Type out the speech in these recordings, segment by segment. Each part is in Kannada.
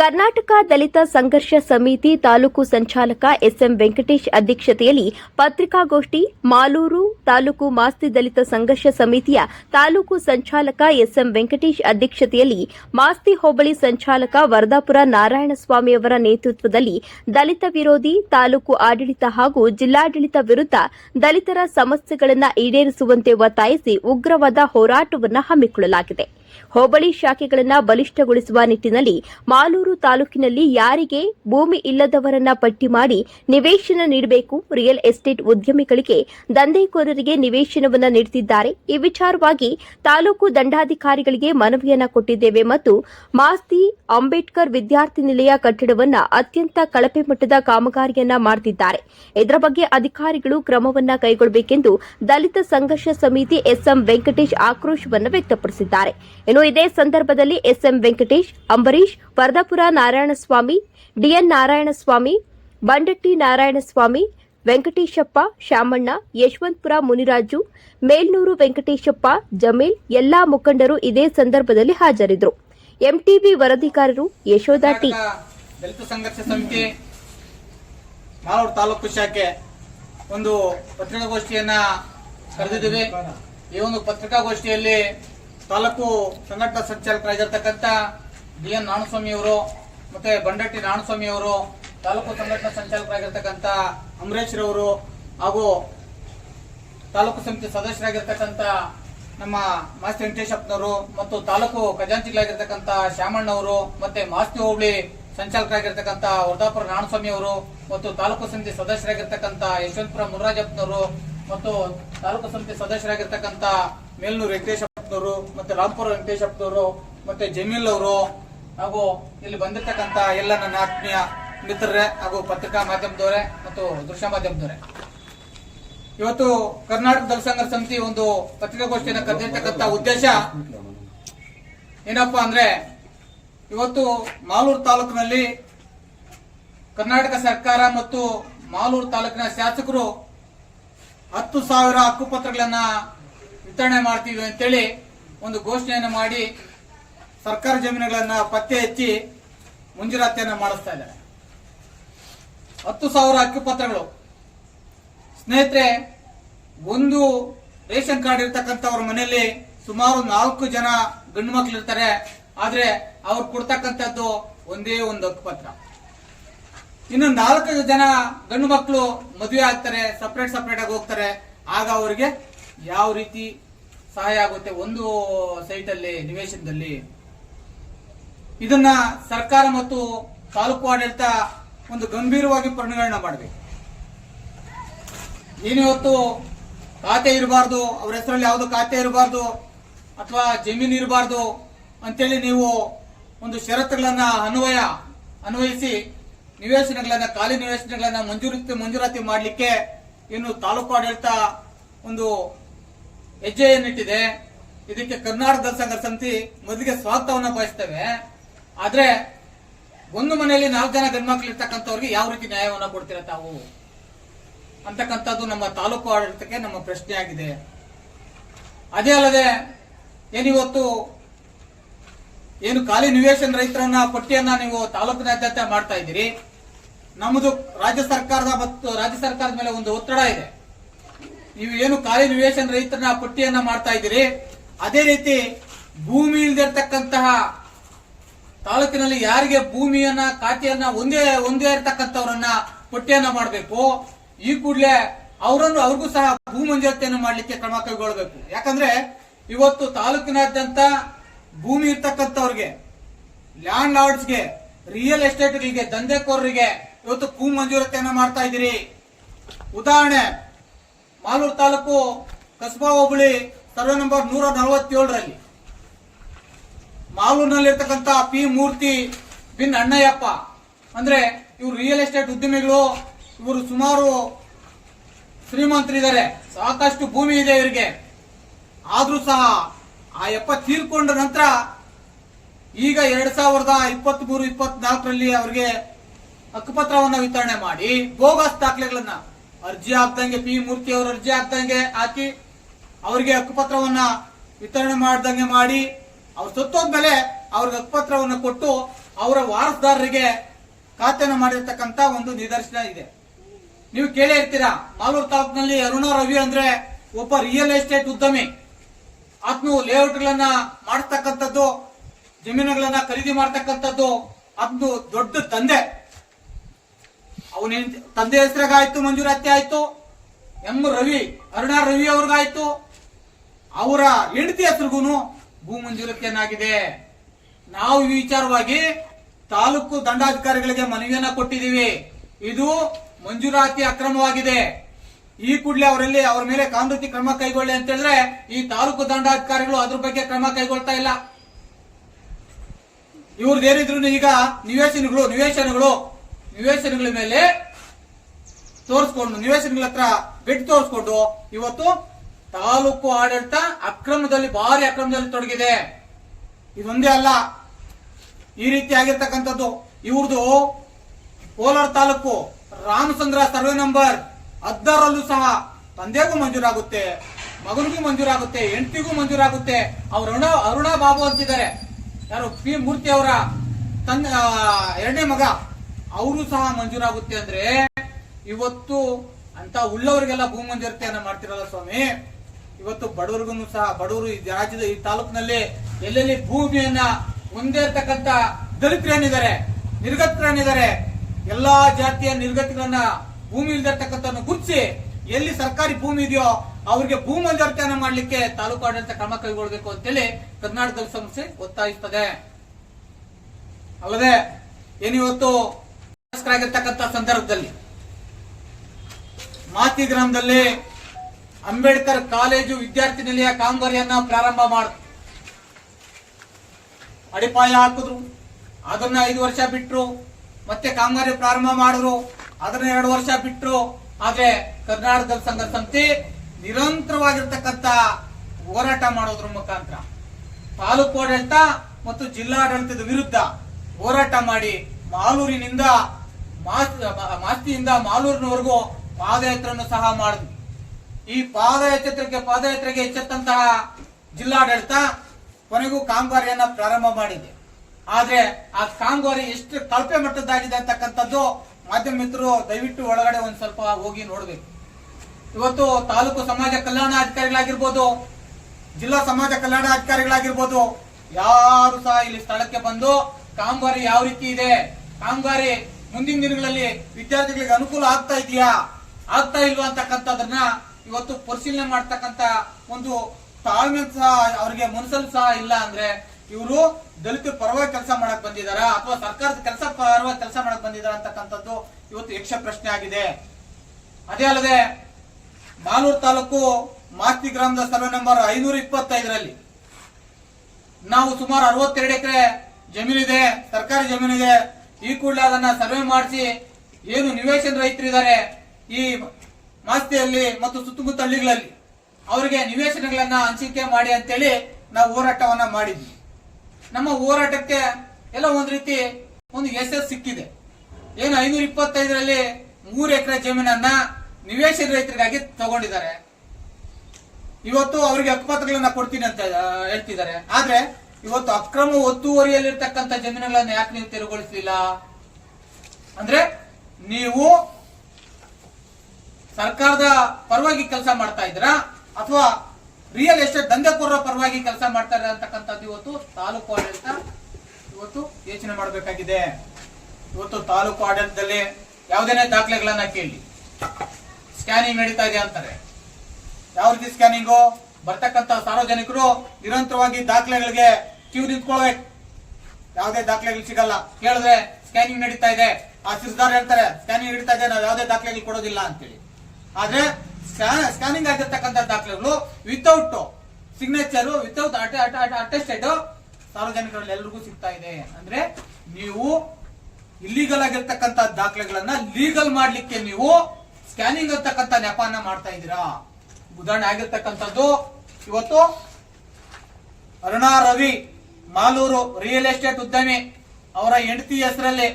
ಕರ್ನಾಟಕ ದಲಿತ ಸಂಘರ್ಷ ಸಮಿತಿ ತಾಲೂಕು ಸಂಚಾಲಕ ಎಸ್ಎಂ ವೆಂಕಟೇಶ್ ಅಧ್ಯಕ್ಷತೆಯಲ್ಲಿ ಪತ್ರಿಕಾಗೋಷ್ಠಿ, ಮಾಲೂರು ತಾಲೂಕು ಮಾಸ್ತಿ ದಲಿತ ಸಂಘರ್ಷ ಸಮಿತಿಯ ತಾಲೂಕು ಸಂಚಾಲಕ ಎಸ್ಎಂ ವೆಂಕಟೇಶ್ ಅಧ್ಯಕ್ಷತೆಯಲ್ಲಿ ಮಾಸ್ತಿ ಹೋಬಳಿ ಸಂಚಾಲಕ ವರದಾಪುರ ನಾರಾಯಣಸ್ವಾಮಿ ಅವರ ನೇತೃತ್ವದಲ್ಲಿ ದಲಿತ ವಿರೋಧಿ ತಾಲೂಕು ಆಡಳಿತ ಹಾಗೂ ಜಿಲ್ಲಾಡಳಿತ ವಿರುದ್ಧ ದಲಿತರ ಸಮಸ್ಯೆಗಳನ್ನು ಈಡೇರಿಸುವಂತೆ ಒತ್ತಾಯಿಸಿ ಉಗ್ರವಾದ ಹೋರಾಟವನ್ನು ಹಮ್ಮಿಕೊಳ್ಳಲಾಗಿದೆ. ಹೋಬಳಿ ಶಾಖೆಗಳನ್ನು ಬಲಿಷ್ಠಗೊಳಿಸುವ ನಿಟ್ಟಿನಲ್ಲಿ ಮಾಲೂರು ತಾಲೂಕಿನಲ್ಲಿ ಯಾರಿಗೆ ಭೂಮಿ ಇಲ್ಲದವರನ್ನ ಪಟ್ಟಿ ಮಾಡಿ ನಿವೇಶನ ನೀಡಬೇಕು ರಿಯಲ್ ಎಸ್ಟೇಟ್ ಉದ್ಯಮಿಗಳಿಗೆ ದಂಧೆಕೋರರಿಗೆ ನಿವೇಶನವನ್ನು ನೀಡುತ್ತಿದ್ದಾರೆ ಈ ವಿಚಾರವಾಗಿ ತಾಲೂಕು ದಂಡಾಧಿಕಾರಿಗಳಿಗೆ ಮನವಿಯನ್ನ ಕೊಟ್ಟಿದ್ದೇವೆ ಮತ್ತು ಮಾಸ್ತಿ ಅಂಬೇಡ್ಕರ್ ವಿದ್ಯಾರ್ಥಿ ನಿಲಯ ಕಟ್ಟಡವನ್ನ ಅತ್ಯಂತ ಕಳಪೆ ಮಟ್ಟದ ಕಾಮಗಾರಿಯನ್ನ ಮಾಡುತ್ತಿದ್ದಾರೆ ಇದರ ಬಗ್ಗೆ ಅಧಿಕಾರಿಗಳು ಕ್ರಮವನ್ನ ಕೈಗೊಳ್ಳಬೇಕೆಂದು ದಲಿತ ಸಂಘರ್ಷ ಸಮಿತಿ ಎಸ್ಎಂ ವೆಂಕಟೇಶ್ ಆಕ್ರೋಶವನ್ನು ವ್ಯಕ್ತಪಡಿಸಿದ್ದಾರೆ. ಇನ್ನು ಇದೇ ಸಂದರ್ಭದಲ್ಲಿ ಎಸ್ಎಂ ವೆಂಕಟೇಶ್, ಅಂಬರೀಶ್, ವರದಾಪುರ ನಾರಾಯಣಸ್ವಾಮಿ, ಡಿಎನ್ ನಾರಾಯಣಸ್ವಾಮಿ, ಬಂಡಟ್ಟಿ ನಾರಾಯಣಸ್ವಾಮಿ, ವೆಂಕಟೇಶಪ್ಪ ಶಾಮಣ್ಣ ಯಶವಂತಪುರ ಮುನಿರಾಜು, ಮೇಲ್ನೂರು ವೆಂಕಟೇಶಪ್ಪ, ಜಮೀಲ್, ಎಲ್ಲಾ ಮುಖಂಡರು ಇದೇ ಸಂದರ್ಭದಲ್ಲಿ ಹಾಜರಿದ್ದರು. ಎಂಟಿವಿ ವರದಿಕಾರರು ಯಶೋಧ ಟಿ. ದಲಿತ ಸಂಘರ್ಷ ಮಾಲೂರು ತಾಲೂಕು ಶಾಖೆ ಒಂದು ಪತ್ರಿಕಾಗೋಷ್ಠಿಯನ್ನ ಕರೆದಿದ್ದೀವಿ. ಈ ಒಂದು ಪತ್ರಿಕಾಗೋಷ್ಠಿಯಲ್ಲಿ ತಾಲೂಕು ಸಂಘಟನಾ ಸಂಚಾಲಕರಾಗಿರ್ತಕ್ಕಂಥ ಡಿ ಎನ್ ಅವರು, ಮತ್ತೆ ಬಂಡಟ್ಟಿ ಅವರು, ತಾಲೂಕು ಸಂಘಟನಾ ಸಂಚಾಲಕರಾಗಿರ್ತಕ್ಕಂಥ ಅಮರೇಶ್ ರವರು ಹಾಗೂ ತಾಲೂಕು ಸಮಿತಿ ಸದಸ್ಯರಾಗಿರ್ತಕ್ಕಂಥ ನಮ್ಮ ಮಾಸ್ತಿ ವೆಂಕಟೇಶಪ್ಪನವರು ಮತ್ತು ತಾಲೂಕು ಖಜಾಂಚಿಗಳಾಗಿರ್ತಕ್ಕಂಥ ಶ್ಯಾಮಣ್ಣವರು ಮತ್ತೆ ಮಾಸ್ತಿ ಹೋಬಳಿ ಸಂಚಾಲಕರಾಗಿರ್ತಕ್ಕಂಥ ನಾಣಸ್ವಾಮಿ ಅವರು ಮತ್ತು ತಾಲೂಕು ಸಮಿತಿ ಸದಸ್ಯರಾಗಿರ್ತಕ್ಕಂಥ ಯಶವಂತಪುರ ಮುನರಾಜಪ್ಪನವರು ಮತ್ತು ತಾಲೂಕು ಸಮಿತಿ ಸದಸ್ಯರಾಗಿರ್ತಕ್ಕಂಥ ಮೇಲ್ನೂರು ವೆಂಕಟೇಶಪ್ಪನವರು ಮತ್ತೆ ರಾಮ್ಪುರ ವೆಂಕಟೇಶಪ್ಪನವರು ಮತ್ತೆ ಜಮೀಲ್ ಅವರು, ಹಾಗೂ ಇಲ್ಲಿ ಬಂದಿರತಕ್ಕಂತ ಎಲ್ಲ ನನ್ನ ಆತ್ಮೀಯ ಮಿತ್ರರೇ ಹಾಗೂ ಪತ್ರಿಕಾ ಮಾಧ್ಯಮದವರೇ ಮತ್ತು ದೃಶ್ಯ ಮಾಧ್ಯಮದವರೇ. ಇವತ್ತು ಕರ್ನಾಟಕ ದಲಸಂಘ ಸಮಿತಿ ಒಂದು ಪತ್ರಿಕಾಗೋಷ್ಠಿಯನ್ನು ಕರೆದಿರ್ತಕ್ಕಂಥ ಉದ್ದೇಶ ಏನಪ್ಪಾ ಅಂದ್ರೆ, ಇವತ್ತು ಮಾಲೂರು ತಾಲೂಕಿನಲ್ಲಿ ಕರ್ನಾಟಕ ಸರ್ಕಾರ ಮತ್ತು ಮಾಲೂರು ತಾಲೂಕಿನ ಶಾಸಕರು ಹತ್ತು ಸಾವಿರ ಹಕ್ಕುಪತ್ರಗಳನ್ನ ವಿತರಣೆ ಮಾಡ್ತೀವಿ ಅಂತೇಳಿ ಒಂದು ಘೋಷಣೆಯನ್ನು ಮಾಡಿ ಸರ್ಕಾರ ಜಮೀನುಗಳನ್ನು ಪತ್ತೆ ಹಚ್ಚಿ ಮುಂಜೂರಾತಿಯನ್ನು ಮಾಡಿಸ್ತಾ ಇದ್ದಾರೆ. ಹತ್ತು ಸಾವಿರ ಹಕ್ಕುಪತ್ರಗಳು ಸ್ನೇಹಿತರೆ, ಒಂದು ರೇಷನ್ ಕಾರ್ಡ್ ಇರ್ತಕ್ಕಂಥವ್ರ ಮನೆಯಲ್ಲಿ ಸುಮಾರು ನಾಲ್ಕು ಜನ ಗಂಡು ಮಕ್ಳು ಇರ್ತಾರೆ. ಆದ್ರೆ ಅವ್ರು ಕೊಡ್ತಕ್ಕಂಥದ್ದು ಒಂದೇ ಒಂದು ಹಕ್ಕುಪತ್ರ ಇನ್ನು ನಾಲ್ಕು ಜನ ಗಂಡು ಮಕ್ಕಳು ಮದುವೆ ಆಗ್ತಾರೆ ಸಪ್ರೇಟ್ ಸಪ್ರೇಟ್ ಆಗಿ ಹೋಗ್ತಾರೆ. ಆಗ ಅವರಿಗೆ ಯಾವ ರೀತಿ ಸಹಾಯ ಆಗುತ್ತೆ ಒಂದು ಸೈಟ್ ಅಲ್ಲಿ ನಿವೇಶನದಲ್ಲಿ. ಇದನ್ನ ಸರ್ಕಾರ ಮತ್ತು ತಾಲೂಕು ಆಡಳಿತ ಒಂದು ಗಂಭೀರವಾಗಿ ಪರಿಗಣನೆ ಮಾಡಬೇಕು. ಏನಿವತ್ತು ಖಾತೆ ಇರಬಾರ್ದು, ಅವ್ರ ಹೆಸರಲ್ಲಿ ಯಾವುದು ಖಾತೆ ಇರಬಾರ್ದು, ಅಥವಾ ಜಮೀನು ಇರಬಾರ್ದು ಅಂತೇಳಿ ನೀವು ಒಂದು ಷರತ್ತುಗಳನ್ನ ಅನ್ವಯ, ಅನ್ವಯಿಸಿ ನಿವೇಶನಗಳನ್ನ, ಖಾಲಿ ನಿವೇಶನಗಳನ್ನ ಮಂಜೂರಾತಿ ಮಂಜೂರಾತಿ ಮಾಡಲಿಕ್ಕೆ ಏನು ತಾಲೂಕು ಆಡಳಿತ ಒಂದು ಹೆಜ್ಜೆಯನ್ನಿಟ್ಟಿದೆ ಇದಕ್ಕೆ ಕರ್ನಾಟಕ ಸಂಘ ಸಮಿತಿ ಮೊದಲಿಗೆ ಸ್ವಾಗತವನ್ನ ಬಯಸ್ತೇವೆ. ಆದ್ರೆ ಒಂದು ಮನೆಯಲ್ಲಿ ನಾಲ್ಕು ಜನ ಗಂಡ್ಮಕ್ಳು ಇರ್ತಕ್ಕಂಥವ್ರಿಗೆ ಯಾವ ರೀತಿ ನ್ಯಾಯವನ್ನ ಕೊಡ್ತೀರಾ ತಾವು? ಅಂತಕ್ಕಂಥದ್ದು ನಮ್ಮ ತಾಲೂಕು ಆಡಳಿತಕ್ಕೆ ನಮ್ಮ ಪ್ರಶ್ನೆ ಆಗಿದೆ. ಅದೇ ಅಲ್ಲದೆ ಏನಿವತ್ತು ಏನು ಖಾಲಿ ನಿವೇಶನ ರೈತರನ್ನ, ಪಟ್ಟಿಯನ್ನ ನೀವು ತಾಲೂಕಿನಾದ್ಯಂತ ಮಾಡ್ತಾ ಇದ್ದೀರಿ. ನಮ್ಮದು ರಾಜ್ಯ ಸರ್ಕಾರದ ಮತ್ತು ರಾಜ್ಯ ಸರ್ಕಾರದ ಮೇಲೆ ಒಂದು ಒತ್ತಡ ಇದೆ. ನೀವು ಏನು ಖಾಲಿ ನಿವೇಶನ ರೈತರನ್ನ ಪಟ್ಟಿಯನ್ನ ಮಾಡ್ತಾ ಇದ್ದೀರಿ, ಅದೇ ರೀತಿ ಭೂಮಿ ಇಲ್ದಿರ್ತಕ್ಕಂತಹ ತಾಲೂಕಿನಲ್ಲಿ ಯಾರಿಗೆ ಭೂಮಿಯನ್ನ, ಖಾತೆಯನ್ನ ಒಂದೇ ಒಂದೇ ಇರತಕ್ಕಂಥವ್ರನ್ನ ಪಟ್ಟಿಯನ್ನ ಮಾಡಬೇಕು, ಈ ಕೂಡಲೇ ಅವರನ್ನು ಅವ್ರಿಗೂ ಸಹ ಭೂ ಮಂಜೂರತೆಯನ್ನು ಮಾಡಲಿಕ್ಕೆ ಕ್ರಮ ಕೈಗೊಳ್ಳಬೇಕು. ಯಾಕಂದ್ರೆ ಇವತ್ತು ತಾಲೂಕಿನಾದ್ಯಂತ ಭೂಮಿ ಇರ್ತಕ್ಕಂಥವ್ರಿಗೆ, ಲ್ಯಾಂಡ್ ಲಾರ್ಡ್ಸ್ಗೆ, ರಿಯಲ್ ಎಸ್ಟೇಟ್ಗಳಿಗೆ, ದಂಧೆಕೋರರಿಗೆ ಇವತ್ತು ಭೂ ಮಂಜೂರತೆಯನ್ನು ಮಾಡ್ತಾ ಇದ್ದೀರಿ. ಉದಾಹರಣೆ ಮಾಲೂರು ತಾಲೂಕು ಕಸ್ಬಾ ಹೋಬಳಿ ಸರ್ವೆ ನಂಬರ್ ನೂರ ನಲವತ್ತೇಳರಲ್ಲಿ. ಮಾಲೂರಿನಲ್ಲಿರ್ತಕ್ಕಂಥ ಪಿ ಮೂರ್ತಿ ಬಿನ್ ಅಣ್ಣಯ್ಯಪ್ಪ. ಅಂದ್ರೆ ಇವರು ರಿಯಲ್ ಎಸ್ಟೇಟ್ ಉದ್ಯಮಿಗಳು ಇವರು ಸುಮಾರು ಶ್ರೀಮಂತರಿದ್ದಾರೆ. ಸಾಕಷ್ಟು ಭೂಮಿ ಇದೆ ಇವರಿಗೆ. ಆದ್ರೂ ಸಹ ಆ ಯಪ್ಪ ತೀರ್ಕೊಂಡ ನಂತರ ಈಗ ಎರಡ್ ಸಾವಿರದ ಇಪ್ಪತ್ತ್ ಮೂರು ಇಪ್ಪತ್ನಾಲ್ಕರಲ್ಲಿ ಅವರಿಗೆ ಹಕ್ಕುಪತ್ರವನ್ನು ವಿತರಣೆ ಮಾಡಿ, ಬೋಗಸ್ ದಾಖಲೆಗಳನ್ನ ಅರ್ಜಿ ಹಾಕ್ದಂಗೆ, ಪಿ ಮೂರ್ತಿ ಅವರು ಅರ್ಜಿ ಹಾಕ್ದಂಗೆ ಹಾಕಿ ಅವರಿಗೆ ಹಕ್ಕುಪತ್ರವನ್ನ ವಿತರಣೆ ಮಾಡ್ದಂಗೆ ಮಾಡಿ, ಅವ್ರು ಸತ್ತೋದ್ಮೇಲೆ ಅವ್ರಿಗೆ ಹಕ್ಕುಪತ್ರವನ್ನು ಕೊಟ್ಟು ಅವರ ವಾರಸದಾರರಿಗೆ ಖಾತೆಯನ್ನು ಮಾಡಿರ್ತಕ್ಕಂತ ಒಂದು ನಿದರ್ಶನ ಇದೆ. ನೀವು ಕೇಳೇ ಇರ್ತೀರಾ ಮಾಲೂರು ತಾಲೂಕಿನಲ್ಲಿ ಅರುಣ ರವಿ ಅಂದ್ರೆ ಒಬ್ಬ ರಿಯಲ್ ಎಸ್ಟೇಟ್ ಉದ್ಯಮಿ. ಆತ್ನು ಲೇಔಟ್ಗಳನ್ನ ಮಾಡತಕ್ಕಂಥದ್ದು, ಜಮೀನುಗಳನ್ನ ಖರೀದಿ ಮಾಡ್ತಕ್ಕಂಥದ್ದು ಅದ್ನು ದೊಡ್ಡ ತಂದೆ. ಅವನ ತಂದೆ ಹೆಸರಾಗಾಯ್ತು, ಮಂಜೂರಾತಿ ಆಯ್ತು. ಎಂ ರವಿ, ಅರುಣ ರವಿ ಅವ್ರಿಗಾಯ್ತು. ಅವರ ಹೆಂಡತಿ ಹೆಸರಿಗೂ ಭೂ ನಾವು ಈ ವಿಚಾರವಾಗಿ ತಾಲೂಕು ದಂಡಾಧಿಕಾರಿಗಳಿಗೆ ಮನವಿಯನ್ನ ಕೊಟ್ಟಿದ್ದೀವಿ. ಇದು ಮಂಜೂರಾತಿ ಅಕ್ರಮವಾಗಿದೆ. ಈ ಕೂಡಲೇ ಅವರಲ್ಲಿ ಅವರ ಮೇಲೆ ಕಾನೂನು ಕ್ರಮ ಕೈಗೊಳ್ಳಿ ಅಂತ ಹೇಳಿದ್ರೆ ಈ ತಾಲೂಕು ದಂಡಾಧಿಕಾರಿಗಳು ಅದ್ರ ಬಗ್ಗೆ ಕ್ರಮ ಕೈಗೊಳ್ತಾ ಇಲ್ಲ. ಇವ್ರದ್ದು ಏನಿದ್ರು ಈಗ ನಿವೇಶನಗಳು ನಿವೇಶನಗಳು. ನಿವೇಶನಗಳ ಮೇಲೆ ತೋರಿಸ್ಕೊಂಡು, ನಿವೇಶನಗಳ ಹತ್ರ ಬಿಟ್ಟು ತೋರಿಸ್ಕೊಂಡು, ಇವತ್ತು ತಾಲೂಕು ಆಡಳಿತ ಅಕ್ರಮದಲ್ಲಿ, ಭಾರಿ ಅಕ್ರಮದಲ್ಲಿ ತೊಡಗಿದೆ. ಇದೊಂದೇ ಅಲ್ಲ, ಈ ರೀತಿ ಆಗಿರ್ತಕ್ಕಂಥದ್ದು. ಇವ್ರದ್ದು ಕೋಲಾರ ತಾಲೂಕು ರಾಮಚಂದ್ರ ಸರ್ವೆ ನಂಬರ್ ಹದ್ದಾರಲ್ಲೂ ಸಹ ತಂದೆಗೂ ಮಂಜೂರಾಗುತ್ತೆ, ಮಗನಿಗೂ ಮಂಜೂರಾಗುತ್ತೆ, ಹೆಂಡತಿಗೂ ಮಂಜೂರಾಗುತ್ತೆ. ಅವ್ರ ಅರುಣ ಅರುಣ ಬಾಬು ಅಂತಿದ್ದಾರೆ. ಯಾರು ಪಿ ಮೂರ್ತಿ ಅವರ ತಂದೆ ಎರಡನೇ ಮಗ. ಅವರು ಸಹ ಮಂಜೂರಾಗುತ್ತೆ ಅಂದ್ರೆ ಇವತ್ತು ಅಂತ ಉಳ್ಳವರಿಗೆಲ್ಲ ಭೂ ಮಂಜೂರತೆಯನ್ನ ಮಾಡ್ತಿರಲ್ಲ ಸ್ವಾಮಿ? ಇವತ್ತು ಬಡವರಿಗೂ ಸಹ, ಬಡವರು ಈ ರಾಜ್ಯದ, ಈ ತಾಲೂಕಿನಲ್ಲಿ ಎಲ್ಲೆಲ್ಲಿ ಭೂಮಿಯನ್ನ ಹೊಂದೇ ಇರ್ತಕ್ಕಂತ ದಲಿತರೇನಿದ್ದಾರೆ ನಿರ್ಗತರೇನಿದ್ದಾರೆ ಎಲ್ಲಾ ಜಾತಿಯ ನಿರ್ಗತಿಗಳನ್ನ ಭೂಮಿ ಇಲ್ದಿರ್ತಕ್ಕಂಥ ಗುರ್ಸಿ ಎಲ್ಲಿ ಸರ್ಕಾರಿ ಭೂಮಿ ಇದೆಯೋ ಅವರಿಗೆ ಭೂ ಮಂಜೂರತೆಯನ್ನ ಮಾಡ್ಲಿಕ್ಕೆ ತಾಲೂಕು ಆಡಳಿತ ಕ್ರಮ ಕೈಗೊಳ್ಳಬೇಕು ಅಂತೇಳಿ ಕರ್ನಾಟಕ ಸಂಸ್ಥೆ ಒತ್ತಾಯಿಸ್ತದೆ. ಅಲ್ಲದೆ, ಏನಿವತ್ತು ಶಾಸಕರಾಗಿರ್ತಕ್ಕಂಥ ಸಂದರ್ಭದಲ್ಲಿ ಮಾತಿ ಗ್ರಾಮದಲ್ಲಿ ಅಂಬೇಡ್ಕರ್ ಕಾಲೇಜು ವಿದ್ಯಾರ್ಥಿ ನಿಲಯ ಕಾಮಗಾರಿಯನ್ನ ಪ್ರಾರಂಭ ಮಾಡ ಅಡಿಪಾಯ ಹಾಕಿದ್ರು. ಅದನ್ನ ಐದು ವರ್ಷ ಬಿಟ್ರು. ಮತ್ತೆ ಕಾಮಗಾರಿ ಪ್ರಾರಂಭ ಮಾಡಿದ್ರು. ಅದನ್ನ ಎರಡು ವರ್ಷ ಬಿಟ್ರು. ಆದ್ರೆ ಕರ್ನಾಟಕ ಸಂಘ ಸಂಸ್ಥೆ ನಿರಂತರವಾಗಿರ್ತಕ್ಕಂಥ ಹೋರಾಟ ಮಾಡೋದ್ರ ಮುಖಾಂತರ ತಾಲೂಕು ಆಡಳಿತ ಮತ್ತು ಜಿಲ್ಲಾಡಳಿತದ ವಿರುದ್ಧ ಹೋರಾಟ ಮಾಡಿ ಮಾಲೂರಿನಿಂದ ಮಾಸ್ತಿಯಿಂದ ಮಾಲೂರಿನವರೆಗೂ ಪಾದಯಾತ್ರೆಯನ್ನು ಸಹ ಮಾಡಿದ್ವಿ. ಈ ಪಾದಯಾತ್ರೆ ಪಾದಯಾತ್ರೆಗೆ ಎಚ್ಚೆತ್ತಂತಹ ಜಿಲ್ಲಾಡಳಿತ ಕೊನೆಗೂ ಕಾಮಗಾರಿಯನ್ನ ಪ್ರಾರಂಭ ಮಾಡಿದೆ. ಆದ್ರೆ ಆ ಕಾಮಗಾರಿ ಎಷ್ಟು ಕಳಪೆ ಮಟ್ಟದ್ದಾಗಿದೆ ಅಂತಕ್ಕಂಥದ್ದು ಮಾಧ್ಯಮ ಮಿತ್ರರು ದಯವಿಟ್ಟು ಒಳಗಡೆ ಒಂದ್ ಸ್ವಲ್ಪ ಹೋಗಿ ನೋಡ್ಬೇಕು. ಇವತ್ತು ತಾಲೂಕು ಸಮಾಜ ಕಲ್ಯಾಣ ಅಧಿಕಾರಿಗಳಾಗಿರ್ಬೋದು, ಜಿಲ್ಲಾ ಸಮಾಜ ಕಲ್ಯಾಣ ಅಧಿಕಾರಿಗಳಾಗಿರ್ಬೋದು, ಯಾರು ಸಹ ಇಲ್ಲಿ ಸ್ಥಳಕ್ಕೆ ಬಂದು ಕಾಮಗಾರಿ ಯಾವ ರೀತಿ ಇದೆ ಕಾಮಗಾರಿ ಮುಂದಿನ ದಿನಗಳಲ್ಲಿ ವಿದ್ಯಾರ್ಥಿಗಳಿಗೆ ಅನುಕೂಲ ಆಗ್ತಾ ಇದೆಯಾ? ಆಗ್ತಾ ಇಲ್ವಾ ಅಂತಕ್ಕಂಥದನ್ನ ಇವತ್ತು ಪರಿಶೀಲನೆ ಮಾಡ್ತಕ್ಕಂತ ಒಂದು ತಾಳ್ಮೆ ಸಹ ಅವರಿಗೆ ಮನಸ್ಸಲ್ಲಿ ಸಹ ಇಲ್ಲ ಅಂದ್ರೆ ಇವರು ದಲಿತ ಪರವಾಗಿ ಕೆಲಸ ಮಾಡಕ್ ಬಂದಿದಾರ? ಅಥವಾ ಸರ್ಕಾರದ ಕೆಲಸ ಪರವಾಗಿ ಕೆಲಸ ಮಾಡಕ್ ಬಂದಿದಾರ ಅಂತಕ್ಕಂಥದ್ದು ಇವತ್ತು ಯಕ್ಷ ಪ್ರಶ್ನೆ ಆಗಿದೆ. ಅದೇ ಅಲ್ಲದೆ ಮಾಲೂರು ತಾಲೂಕು ಮಾಸ್ತಿ ಗ್ರಾಮದ ಸರ್ವೆ ನಂಬರ್ ಐನೂರ ಇಪ್ಪತ್ತೈದರಲ್ಲಿ ನಾವು ಸುಮಾರು ಅರವತ್ತೆರಡು ಎಕರೆ ಜಮೀನಿದೆ, ಸರ್ಕಾರಿ ಜಮೀನಿದೆ. ಈ ಕೂಡಲೇ ಅದನ್ನ ಸರ್ವೆ ಮಾಡಿಸಿ ಏನು ನಿವೇಶನ ರೈತರಿದ್ದಾರೆ ಈ ಮಾಸ್ತಿಯಲ್ಲಿ ಮತ್ತು ಸುತ್ತಮುತ್ತ ಹಳ್ಳಿಗಳಲ್ಲಿ ಅವರಿಗೆ ನಿವೇಶನಗಳನ್ನ ಹಂಚಿಕೆ ಮಾಡಿ ಅಂತೇಳಿ ನಾವು ಹೋರಾಟವನ್ನ ಮಾಡಿದ್ವಿ. ನಮ್ಮ ಹೋರಾಟಕ್ಕೆ ಎಲ್ಲ ಒಂದ್ ರೀತಿ ಒಂದು ಯಶಸ್ಸು ಸಿಕ್ಕಿದೆ. ಏನು ಐನೂರ ಇಪ್ಪತ್ತೈದರಲ್ಲಿ ಮೂರು ಎಕರೆ ಜಮೀನನ್ನ ನಿವೇಶನ ರೈತರಿಗಾಗಿ ತಗೊಂಡಿದ್ದಾರೆ. ಇವತ್ತು ಅವರಿಗೆ ಹಕ್ಕುಪತ್ರಗಳನ್ನ ಕೊಡ್ತೀನಿ ಅಂತ ಹೇಳ್ತಿದ್ದಾರೆ. ಆದ್ರೆ ಇವತ್ತು ಅಕ್ರಮ ಒತ್ತುವರಿಯಲ್ಲಿರ್ತಕ್ಕಂಥ ಜಮೀನುಗಳನ್ನ ಯಾಕೆ ನೀವು ತೆರವುಗೊಳಿಸಲಿಲ್ಲ? ಅಂದ್ರೆ ನೀವು ಸರ್ಕಾರದ ಪರವಾಗಿ ಕೆಲಸ ಮಾಡ್ತಾ ಇದ್ದೀರಾ? ಅಥವಾ ರಿಯಲ್ ಎಸ್ಟೇಟ್ ದಂಧೆಕೋರರ ಪರವಾಗಿ ಕೆಲಸ ಮಾಡ್ತಾ ಅಂತಕ್ಕಂಥದ್ದು ಇವತ್ತು ತಾಲೂಕು ಆಡಳಿತ ಇವತ್ತು ಯೋಚನೆ ಮಾಡಬೇಕಾಗಿದೆ. ಇವತ್ತು ತಾಲೂಕು ಆಡಳಿತದಲ್ಲಿ ಯಾವುದೇನೇ ದಾಖಲೆಗಳನ್ನ ಕೇಳಿ. ಸ್ಕ್ಯಾನಿಂಗ್ ನಡೀತಾ ಇದೆ ಅಂತಾರೆ. ಯಾವ ರೀತಿ ಸ್ಕ್ಯಾನಿಂಗು? ಬರ್ತಕ್ಕಂತ ಸಾರ್ವಜನಿಕರು ನಿರಂತರವಾಗಿ ದಾಖಲೆಗಳಿಗೆ ಕ್ಯೂ ನಿಂತ್ಕೊಳ್ಬೇಕು ಯಾವುದೇ ದಾಖಲೆಗಳು ಸಿಗಲ್ಲ. ಕೇಳಿದ್ರೆ ಸ್ಕ್ಯಾನಿಂಗ್ ನಡೀತಾ ಇದೆ. ಆ ಸಿರ್ದಾರ್ ಹೇಳ್ತಾರೆ ಸ್ಕ್ಯಾನಿಂಗ್ ನಡೀತಾ ಇದೆ, ನಾವು ಯಾವುದೇ ದಾಖಲೆಗಳು ಕೊಡೋದಿಲ್ಲ ಅಂತೇಳಿ. ಆದ್ರೆ ಸ್ಕ್ಯಾನಿಂಗ್ ಆಗಿರ್ತಕ್ಕಂಥ ದಾಖಲೆಗಳು ವಿತೌಟ್ ಸಿಗ್ನೇಚರ್ ವಿತೌಟ್ ಅಟೆಸ್ಟೆಡ್ ಸಾರ್ವಜನಿಕರಲ್ಲಿ ಎಲ್ರಿಗೂ ಸಿಗ್ತಾ ಇದೆ. ಅಂದ್ರೆ ನೀವು ಇಲ್ಲಿಗಲ್ ಆಗಿರ್ತಕ್ಕಂಥ ದಾಖಲೆಗಳನ್ನ ಲೀಗಲ್ ಮಾಡ್ಲಿಕ್ಕೆ ನೀವು ಸ್ಕ್ಯಾನಿಂಗ್ ಅಂತಕ್ಕಂಥ ನೆಪಾನ ಮಾಡ್ತಾ ಇದ್ದೀರಾ? ಉದಾಹರಣೆ ಆಗಿರ್ತಕ್ಕಂಥದ್ದು, ಇವತ್ತು ಅರುಣಾ ರವಿ ಮಾಲೂರು ರಿಯಲ್ ಎಸ್ಟೇಟ್ ಉದ್ಯಮಿ, ಅವರ ಹೆಂಡತಿ ಹೆಸರಲ್ಲಿ,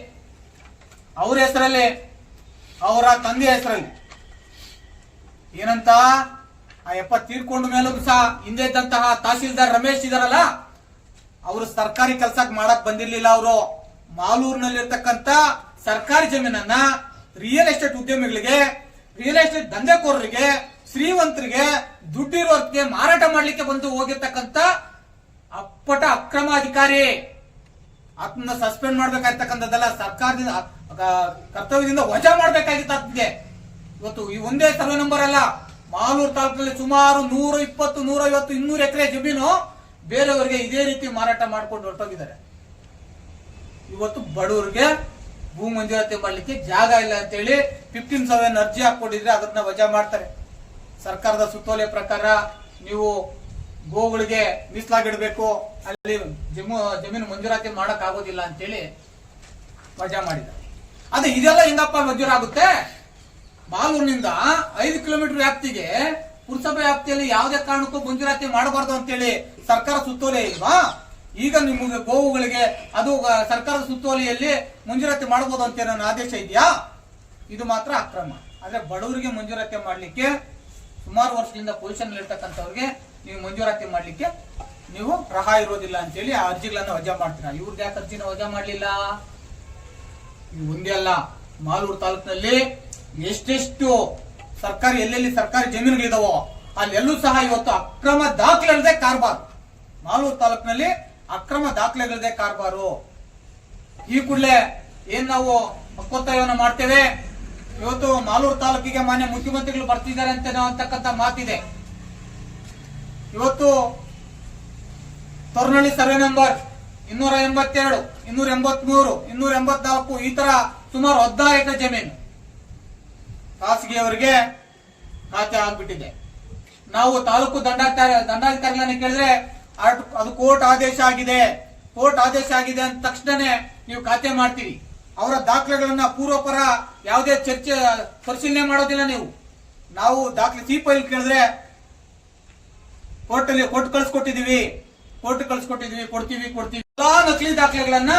ಅವ್ರ ಹೆಸರಲ್ಲಿ, ಅವರ ತಂದೆ ಹೆಸರಲ್ಲಿ. ಏನಂತ? ಆ ಎಪ್ಪ ತೀರ್ಕೊಂಡ ಮೇಲೂ ಸಹ ಹಿಂದೆ ಇದ್ದಂತಹ ತಹಸೀಲ್ದಾರ್ ರಮೇಶ್ ಇದಾರಲ್ಲ, ಅವರು ಸರ್ಕಾರಿ ಕೆಲಸಕ್ಕೆ ಮಾಡಕ್ ಬಂದಿರ್ಲಿಲ್ಲ ಅವರು. ಮಾಲೂರಿನಲ್ಲಿರ್ತಕ್ಕಂಥ ಸರ್ಕಾರಿ ಜಮೀನನ್ನ ರಿಯಲ್ ಎಸ್ಟೇಟ್ ಉದ್ಯಮಿಗಳಿಗೆ ರಿಯಲ್ ಎಸ್ಟೇಟ್ ದಂಧೆಕೋರರಿಗೆ ಶ್ರೀಮಂತರಿಗೆ ದುಡ್ಡಿರೋರ್ಗೆ ಮಾರಾಟ ಮಾಡ್ಲಿಕ್ಕೆ ಬಂದು ಹೋಗಿರ್ತಕ್ಕಂಥ ಅಪ್ಪಟ ಅಕ್ರಮ ಅಧಿಕಾರಿ ಆತನ ಸಸ್ಪೆಂಡ್ ಮಾಡ್ಬೇಕಾಗಿರ್ತಕ್ಕಂಥದ್ದಲ್ಲ ಸರ್ಕಾರದಿಂದ ಕರ್ತವ್ಯದಿಂದ ವಜಾ ಮಾಡ್ಬೇಕಾಗಿತ್ತು ಆತನಿಗೆ ಇವತ್ತು ಈ ಒಂದೇ ಸರ್ವೆ ನಂಬರ್ ಅಲ್ಲ, ಮಾಲೂರು ತಾಲೂಕಲ್ಲಿ ಸುಮಾರು ನೂರ, ಇಪ್ಪತ್ತು ನೂರ ಐವತ್ತು ಇನ್ನೂರು ಎಕರೆ ಜಮೀನು ಬೇರೆಯವರಿಗೆ ಇದೇ ರೀತಿ ಮಾರಾಟ ಮಾಡ್ಕೊಂಡು ಹೊರಟೋಗಿದ್ದಾರೆ. ಇವತ್ತು ಬಡವರಿಗೆ ಭೂ ಮಂಜೂರಾತಿ ಮಾಡ್ಲಿಕ್ಕೆ ಜಾಗ ಇಲ್ಲ ಅಂತೇಳಿ ಫಿಫ್ಟೀನ್ ಸೆವೆನ್ ಅರ್ಜಿ ಹಾಕೊಂಡಿದ್ರೆ ಅದನ್ನ ವಜಾ ಮಾಡ್ತಾರೆ. ಸರ್ಕಾರದ ಸುತ್ತೋಲೆ ಪ್ರಕಾರ ನೀವು ಗೋಗಳಿಗೆ ಮೀಸಲಾಗಿಡಬೇಕು, ಅಲ್ಲಿ ಜಮೀನು ಜಮೀನು ಮಂಜೂರಾತಿ ಮಾಡಕ್ ಆಗೋದಿಲ್ಲ ಅಂತೇಳಿ ವಜಾ ಮಾಡಿದ ಅದೇ ಇದೆಲ್ಲ ಹೆಂಗಪ್ಪ ಮಂಜೂರಾಗುತ್ತೆ? ಮಾಲೂರಿನಿಂದ ಐದು ಕಿಲೋಮೀಟರ್ ವ್ಯಾಪ್ತಿಗೆ ಪುರಸಭೆ ವ್ಯಾಪ್ತಿಯಲ್ಲಿ ಯಾವುದೇ ಕಾರಣಕ್ಕೂ ಮಂಜೂರಾತಿ ಮಾಡಬಾರ್ದು ಅಂತೇಳಿ ಸರ್ಕಾರ ಸುತ್ತೋಲೆ ಇಲ್ವಾ? ಈಗ ನಿಮಗೆ ಗೋವುಗಳಿಗೆ, ಅದು ಸರ್ಕಾರದ ಸುತ್ತೋಲೆಯಲ್ಲಿ ಮಂಜೂರಾತಿ ಮಾಡಬಹುದು ಅಂತ ನನ್ನ ಆದೇಶ ಇದೆಯಾ? ಇದು ಮಾತ್ರ ಅಕ್ರಮ. ಆದ್ರೆ ಬಡವರಿಗೆ ಮಂಜೂರಾತಿ ಮಾಡಲಿಕ್ಕೆ ಸುಮಾರು ವರ್ಷದಿಂದ ಪೊಸಿಷನ್ ಇರ್ತಕ್ಕಂಥವ್ರಿಗೆ ನೀವು ಮಂಜೂರಾತಿ ಮಾಡಲಿಕ್ಕೆ ನೀವು ರಹ ಇರೋದಿಲ್ಲ ಅಂತೇಳಿ ಆ ಅರ್ಜಿಗಳನ್ನ ವಜಾ ಮಾಡ್ತೀರಾ? ಇವ್ರದ್ದು ಯಾಕೆ ಅರ್ಜಿನ ವಜಾ ಮಾಡಲಿಲ್ಲ? ಇವು ಒಂದೇ ಅಲ್ಲ. ಮಾಲೂರು ತಾಲೂಕಿನಲ್ಲಿ ಎಷ್ಟೆಷ್ಟು ಸರ್ಕಾರಿ, ಎಲ್ಲೆಲ್ಲಿ ಸರ್ಕಾರಿ ಜಮೀನುಗಳಿದಾವೋ ಅಲ್ಲೆಲ್ಲೂ ಸಹ ಇವತ್ತು ಅಕ್ರಮ ದಾಖಲೆಗಳದೆ ಕಾರ್ಬಾರ್. ಮಾಲೂರು ತಾಲೂಕಿನಲ್ಲಿ ಅಕ್ರಮ ದಾಖಲೆಗಳದೇ ಕಾರ್ಬಾರು. ಈ ಕೂಡಲೇ ಏನ್ ನಾವು ಹಕ್ಕೊತ್ತಾಯವನ್ನು ಮಾಡ್ತೇವೆ? ಇವತ್ತು ಮಾಲೂರು ತಾಲೂಕಿಗೆ ಮಾನ್ಯ ಮುಖ್ಯಮಂತ್ರಿಗಳು ಬರ್ತಿದ್ದಾರೆ ಅಂತ ನಾವು ಅಂತಕ್ಕಂಥ ಮಾತಿದೆ. ಇವತ್ತು ತೊರ್ನಳ್ಳಿ ಸರ್ವೆ ನಂಬರ್ ಇನ್ನೂರ ಎಂಬತ್ತೆರಡು ಇನ್ನೂರ ಎಂಬತ್ಮೂರು, ಇನ್ನೂರ ಎಂಬತ್ನಾಲ್ಕು, ಈ ತರ ಸುಮಾರು ಹದಿನಾರು ಜಮೀನು ಖಾಸಗಿಯವರಿಗೆ ಖಾತೆ ಆಗ್ಬಿಟ್ಟಿದೆ. ನಾವು ತಾಲೂಕು ದಂಡಾಧಿಕಾರಿ, ದಂಡಾಧಿಕಾರಿಗಳನ್ನ ಕೇಳಿದ್ರೆ ಅದ್- ಅದು ಕೋರ್ಟ್ ಆದೇಶ ಆಗಿದೆ, ಕೋರ್ಟ್ ಆದೇಶ ಆಗಿದೆ ಅಂದ ತಕ್ಷಣನೇ ನೀವು ಖಾತೆ ಮಾಡ್ತೀರಿ. ಅವರ ದಾಖಲೆಗಳನ್ನ ಪೂರ್ವಪರ ಯಾವುದೇ ಚರ್ಚೆ, ಪರಿಶೀಲನೆ ಮಾಡೋದಿಲ್ಲ ನೀವು. ನಾವು ದಾಖಲೆ, ಸಿ ಫೈಲ್ ಕೇಳಿದ್ರೆ ಕೋರ್ಟ್ ಅಲ್ಲಿ ಕೋರ್ಟ್ ಕಳ್ಸಿಕೊಟ್ಟಿದೀವಿ. ಕೋರ್ಟ್ ಕಳ್ಸಿಕೊಟ್ಟಿದೀವಿ, ಕೊಡ್ತೀವಿ ಕೊಡ್ತೀವಿ. ಎಲ್ಲಾ ನಕಲಿ ದಾಖಲೆಗಳನ್ನ,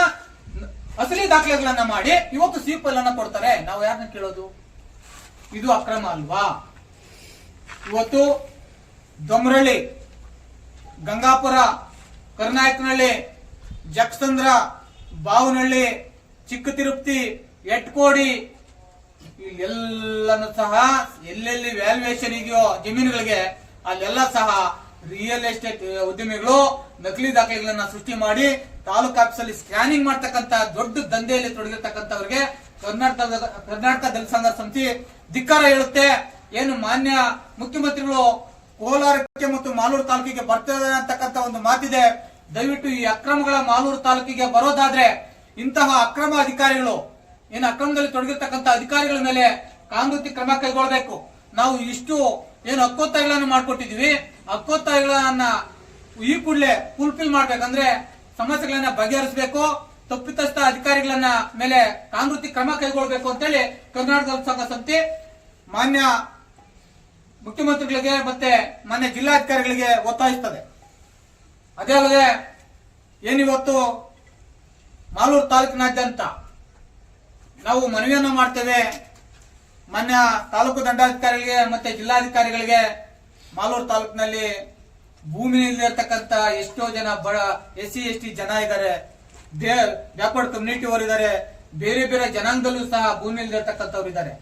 ಅಸಲಿ ದಾಖಲೆಗಳನ್ನ ಮಾಡಿ ಇವತ್ತು ಸೀಪಲ್ ಅನ್ನ ಕೊಡ್ತಾರೆ. ನಾವು ಯಾರನ್ನ ಕೇಳೋದು? ಇದು ಅಕ್ರಮ ಅಲ್ವಾ? ಇವತ್ತು ದೊಮ್ರಳ್ಳಿ, ಗಂಗಾಪುರ ಕರ್ನಾಯಕನಹಳ್ಳಿ ಜಕ್ಸಂದ್ರ ಬಾವನಹಳ್ಳಿ ಚಿಕ್ಕ ತಿರುಪತಿ ಎಟ್ಕೋಡಿ ಎಲ್ಲನೂ ಸಹ ಎಲ್ಲೆಲ್ಲಿ ವ್ಯಾಲ್ಯೂಯೇಷನ್ ಇದೆಯೋ ಜಮೀನುಗಳಿಗೆ, ಅಲ್ಲೆಲ್ಲ ಸಹ ರಿಯಲ್ ಎಸ್ಟೇಟ್ ಉದ್ಯಮಿಗಳು ನಕಲಿ ದಾಖಲೆಗಳನ್ನ ಸೃಷ್ಟಿ ಮಾಡಿ ತಾಲೂಕು ಆಫೀಸಲ್ಲಿ ಸ್ಕ್ಯಾನಿಂಗ್ ಮಾಡ್ತಕ್ಕಂತ ದೊಡ್ಡ ದಂಧೆಯಲ್ಲಿ ತೊಡಗಿರ್ತಕ್ಕಂಥವ್ರಿಗೆ ಕರ್ನಾಟಕದ, ಕರ್ನಾಟಕ ದಲಿತ ಸಂಘ ಸಮಿತಿ ಧಿಕ್ಕಾರ ಹೇಳುತ್ತೆ. ಏನು ಮಾನ್ಯ ಮುಖ್ಯಮಂತ್ರಿಗಳು ಕೋಲಾರಕ್ಕೆ ಮತ್ತು ಮಾಲೂರು ತಾಲೂಕಿಗೆ ಬರ್ತಾರೆ ಅಂತಕ್ಕಂಥ ಒಂದು ಮಾತಿದೆ. ದಯವಿಟ್ಟು ಈ ಅಕ್ರಮಗಳ ಮಾಲೂರು ತಾಲೂಕಿಗೆ ಬರೋದಾದ್ರೆ ಇಂತಹ ಅಕ್ರಮ ಅಧಿಕಾರಿಗಳು, ಏನು ಅಕ್ರಮದಲ್ಲಿ ತೊಡಗಿರ್ತಕ್ಕಂಥ ಅಧಿಕಾರಿಗಳ ಮೇಲೆ ಕಾನೂನು ಕ್ರಮ ಕೈಗೊಳ್ಳಬೇಕು. ನಾವು ಇಷ್ಟು ಏನು ಹಕ್ಕೊತ್ತಾಯಗಳನ್ನು ಮಾಡ್ಕೊಟ್ಟಿದ್ವಿ ಹಕ್ಕೊತ್ತಾಯಗಳನ್ನ ಈ ಕೂಡಲೇ ಫುಲ್ಫಿಲ್ ಮಾಡ್ಬೇಕಂದ್ರೆ ಸಮಸ್ಯೆಗಳನ್ನ ಬಗೆಹರಿಸಬೇಕು, ತಪ್ಪಿತಸ್ಥ ಅಧಿಕಾರಿಗಳನ್ನ ಮೇಲೆ ಕಾನೂನು ಕ್ರಮ ಕೈಗೊಳ್ಳಬೇಕು ಅಂತೇಳಿ ಕರ್ನಾಟಕ ಸಂಘ ಸಮಿತಿ, ಮಾನ್ಯ ಮುಖ್ಯಮಂತ್ರಿಗಳಿಗೆ ಮತ್ತೆ ಮಾನ್ಯ ಜಿಲ್ಲಾಧಿಕಾರಿಗಳಿಗೆ ಒತ್ತಾಯಿಸ್ತದೆ. ಅದೇ ಅಲ್ಲದೆ ಏನಿವತ್ತು ಮಾಲೂರು ತಾಲೂಕಿನಾದ್ಯಂತ ನಾವು ಮನವಿಯನ್ನು ಮಾಡ್ತೇವೆ. ಮಾನ್ಯ ತಾಲೂಕು ದಂಡಾಧಿಕಾರಿಗಳಿಗೆ ಮತ್ತೆ ಜಿಲ್ಲಾಧಿಕಾರಿಗಳಿಗೆ ಮಾಲೂರು ತಾಲೂಕಿನಲ್ಲಿ ಭೂಮಿಯಲ್ಲಿರ್ತಕ್ಕಂಥ ಎಷ್ಟೋ ಜನ ಬಡ ಎಸ್ ಸಿ ಎಸ್ ಟಿ ಜನ ಇದ್ದಾರೆ. ಬ್ಯಾಕ್ವರ್ಡ್ ಕಮ್ಯುನಿಟಿ ಅವರು ಇದ್ದಾರೆ. ಬೇರೆ ಬೇರೆ ಜನಾಂಗದಲ್ಲೂ ಸಹ ಭೂಮಿಯಲ್ಲಿರ್ತಕ್ಕಂಥವ್ರು ಇದ್ದಾರೆ.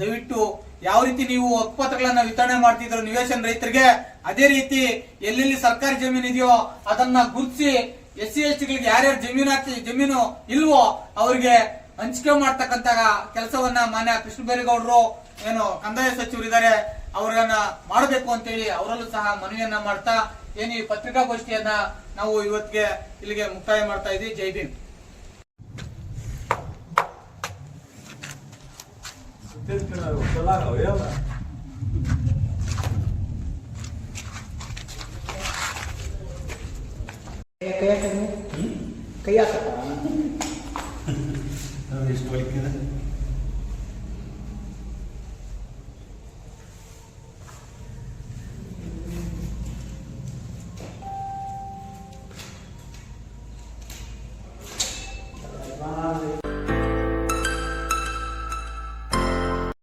ದಯವಿಟ್ಟು ಯಾವ ರೀತಿ ನೀವು ಹಕ್ಕುಪತ್ರಗಳನ್ನ ವಿತರಣೆ ಮಾಡ್ತಿದ್ರು ನಿವೇಶನ ರೈತರಿಗೆ, ಅದೇ ರೀತಿ ಎಲ್ಲೆಲ್ಲಿ ಸರ್ಕಾರಿ ಜಮೀನು ಇದೆಯೋ ಅದನ್ನ ಗುರುತಿಸಿ ಎಸ್ ಸಿ ಎಸ್ ಟಿಗಳಿಗೆ ಯಾರ್ಯಾರು ಜಮೀನು ಜಮೀನು ಇಲ್ವೋ ಅವರಿಗೆ ಹಂಚಿಕೆ ಮಾಡ್ತಕ್ಕಂತ ಕೆಲಸವನ್ನ ಮಾನ್ಯ ಕೃಷ್ಣ ಬೈರೇಗೌಡರು ಏನು ಕಂದಾಯ ಸಚಿವರು ಇದ್ದಾರೆ. ಅವರನ್ನ ಮಾಡಬೇಕು ಅಂತೇಳಿ ಅವರಲ್ಲೂ ಸಹ ಮನವಿಯನ್ನ ಮಾಡ್ತಾ ಏನು ಈ ಪತ್ರಿಕಾಗೋಷ್ಠಿಯನ್ನ ನಾವು ಇವತ್ತಿಗೆ ಇಲ್ಲಿಗೆ ಮುಕ್ತಾಯ ಮಾಡ್ತಾ ಇದ್ದೀವಿ ಜೈ ಭೀಮ್. ಕೈ ಹಾಕಿ